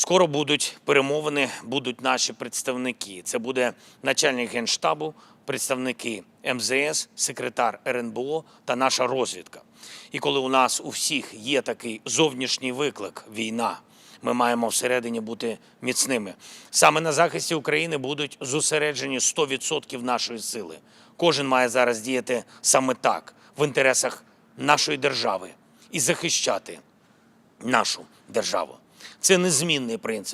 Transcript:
Скоро будуть перемовини, будуть наші представники. Це буде начальник генштабу, представники МЗС, секретар РНБО та наша розвідка. І коли у нас у всіх є такий зовнішній виклик війна, ми маємо всередині бути міцними. Саме на захисті України будуть зосереджені 100% нашої сили. Кожен має зараз діяти саме так, в інтересах нашої держави і захищати нашу державу. Це незмінний принцип.